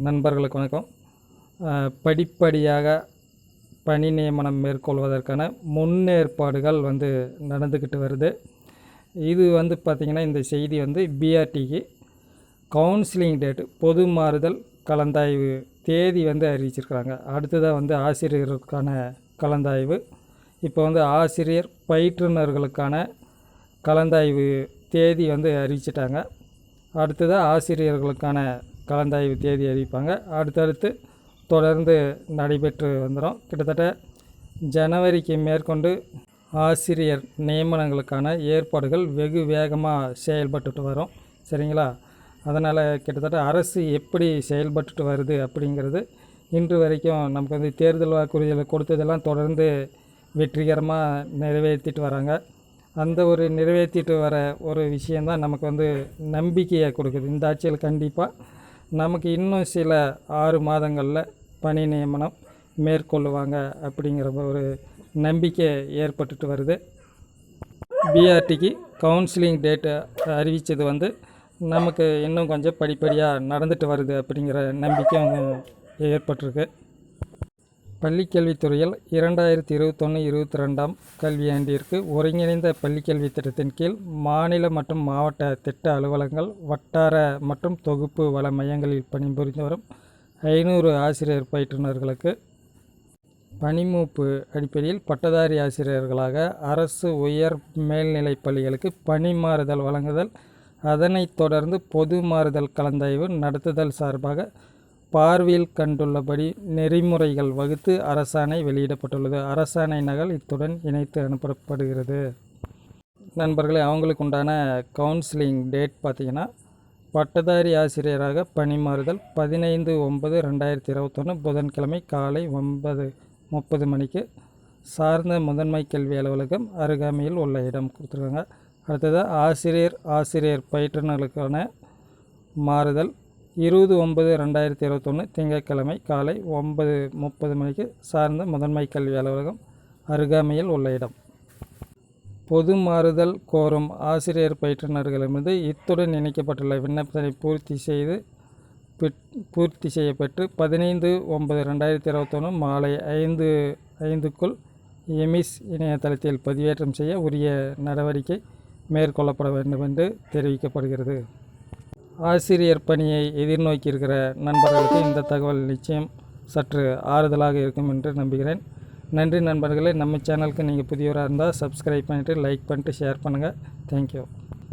நண்பர்களுக்கு வணக்கம். படிப்படியாக பணி நியமனம் மேற்கொள்வதற்கான முன்னேற்பாடுகள் வந்து நடந்துக்கிட்டு வருது. இது வந்து பார்த்திங்கன்னா இந்த செய்தி வந்து பிஆர்டிக்கு கவுன்சிலிங் டேட்டு பொது மாறுதல் கலந்தாய்வு தேதி வந்து அறிவிச்சிருக்கிறாங்க. அடுத்ததாக வந்து ஆசிரியர்களுக்கான கலந்தாய்வு. இப்போ வந்து ஆசிரியர் பயிற்றுனர்களுக்கான கலந்தாய்வு தேதி வந்து அறிவிச்சிட்டாங்க. அடுத்ததாக ஆசிரியர்களுக்கான கலந்தாய்வு தேதி அறிவிப்பாங்க. அடுத்தடுத்து தொடர்ந்து நடைபெற்று வந்துடும் கிட்டத்தட்ட ஜனவரிக்கு மேற்கொண்டு ஆசிரியர் நியமனங்களுக்கான ஏற்பாடுகள் வெகு வேகமாக செயல்பட்டுட்டு வரும். சரிங்களா? அதனால் கிட்டத்தட்ட அரசு எப்படி செயல்பட்டுட்டு வருது அப்படிங்கிறது இன்று வரைக்கும் நமக்கு வந்து தேர்தல் வாக்குறுதிகளை கொடுத்ததெல்லாம் தொடர்ந்து வெற்றிகரமாக நிறைவேற்றிட்டு வராங்க. அந்த ஒரு நிறைவேற்றிட்டு வர ஒரு விஷயந்தான் நமக்கு வந்து நம்பிக்கையை கொடுக்குது. இந்த ஆட்சியில் கண்டிப்பாக நமக்கு இன்னும் சில ஆறு மாதங்களில் பணி நியமனம் மேற்கொள்ளுவாங்க அப்படிங்கிற ஒரு நம்பிக்கை ஏற்பட்டுட்டு வருது. பிஆர்டிக்கு கவுன்சிலிங் டேட்டை அறிவித்தது வந்து நமக்கு இன்னும் கொஞ்சம் படிப்படியாக நடந்துட்டு வருது அப்படிங்கிற நம்பிக்கையும் ஏற்பட்டிருக்கு. பள்ளிக்கல்வித்துறையில் இரண்டாயிரத்தி இருபத்தொன்று இருபத்தி ரெண்டாம் கல்வியாண்டிற்கு ஒருங்கிணைந்த பள்ளிக்கல்வி திட்டத்தின் கீழ் மாநில மற்றும் மாவட்ட திட்ட அலுவலகங்கள் வட்டார மற்றும் தொகுப்பு வள மையங்களில் பணிபுரிந்து வரும் ஐநூறு ஆசிரியர் பயிற்றுனர்களுக்கு பணிமூப்பு அடிப்படையில் பட்டதாரி ஆசிரியர்களாக அரசு உயர் மேல்நிலைப் பள்ளிகளுக்கு பணி மாறுதல் வழங்குதல் அதனைத் தொடர்ந்து பொது மாறுதல் கலந்தாய்வு நடத்துதல் சார்பாக பார்வையில் கண்டுள்ளபடி நெறிமுறைகள் வகுத்து அரசாணை வெளியிடப்பட்டுள்ளது. அரசாணை நகல் இத்துடன் இணைத்து அனுப்பப்படுகிறது. நண்பர்களே அவங்களுக்கு உண்டான கவுன்சிலிங் டேட் பார்த்திங்கன்னா பட்டதாரி ஆசிரியராக பணிமாறுதல் பதினைந்து ஒன்பது ரெண்டாயிரத்தி இருபத்தொன்று புதன்கிழமை காலை ஒன்பது முப்பது மணிக்கு சார்ந்த முதன்மை கல்வி அலுவலகம் அருகாமையில் உள்ள இடம் கொடுத்துருக்காங்க. அடுத்தது ஆசிரியர் ஆசிரியர் பயிற்றுனர்களுக்கான மாறுதல் இருபது ஒன்பது ரெண்டாயிரத்தி இருபத்தொன்று திங்கட்கிழமை காலை ஒன்பது முப்பது மணிக்கு சார்ந்த முதன்மை கல்வி அலுவலகம் அருகாமையில் உள்ள இடம். பொது மாறுதல் கோரும் ஆசிரியர் பயிற்றுனர்களிடமிருந்து இத்துடன் இணைக்கப்பட்டுள்ள விண்ணப்பத்தை பூர்த்தி செய்து பூர்த்தி செய்யப்பட்டு பதினைந்து ஒன்பது ரெண்டாயிரத்தி இருபத்தொன்று மாலை ஐந்து ஐந்துக்குள் எமிஸ் இணையதளத்தில் பதிவேற்றம் செய்ய உரிய நடவடிக்கை மேற்கொள்ளப்பட வேண்டும் என்று தெரிவிக்கப்படுகிறது. ஆசிரியர் பணியை எதிர்நோக்கியிருக்கிற நண்பர்களுக்கு இந்த தகவல் நிச்சயம் சற்று ஆறுதலாக இருக்கும் என்று நம்புகிறேன். நன்றி நண்பர்களே நம்ம சேனலுக்கு நீங்கள் புதியவராக இருந்தால் சப்ஸ்கிரைப் பண்ணிவிட்டு லைக் பண்ணிட்டு ஷேர் பண்ணுங்கள் தேங்க்யூ